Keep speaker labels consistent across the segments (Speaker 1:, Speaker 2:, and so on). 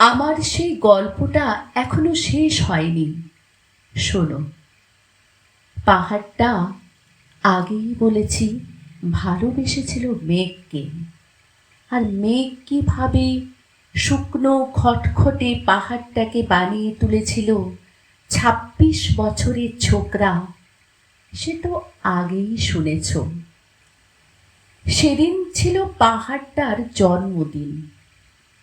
Speaker 1: আমার সেই গল্পটা এখনও শেষ হয়নি। শোনো, পাহাড়টা আগেই বলেছি ভালোবেসেছিল মেঘকে। আর মেঘ কীভাবে শুকনো খটখটে পাহাড়টাকে বানিয়ে তুলেছিল ছাব্বিশ বছরের ছোকরা, সে তো আগেই শুনেছ। সেদিন ছিল পাহাড়টার জন্মদিন।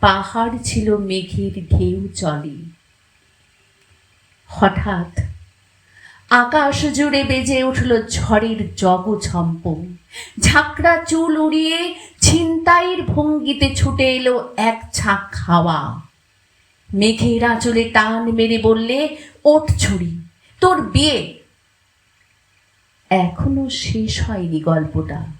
Speaker 1: পাহাড় ছিল মেঘের ঢেউ চলে হঠাৎ আকাশ জুড়ে বেজে উঠল ঝড়ের জগঝম্প। ঝাঁকড়া চুল উড়িয়ে ছিনতাইয়ের ভঙ্গিতে ছুটে এলো এক ছাঁক হাওয়া। মেঘের আঁচলে টান মেরে বললে, ওঠ ছুরি, তোর বিয়ে। এখনও শেষ হয়নি গল্পটা।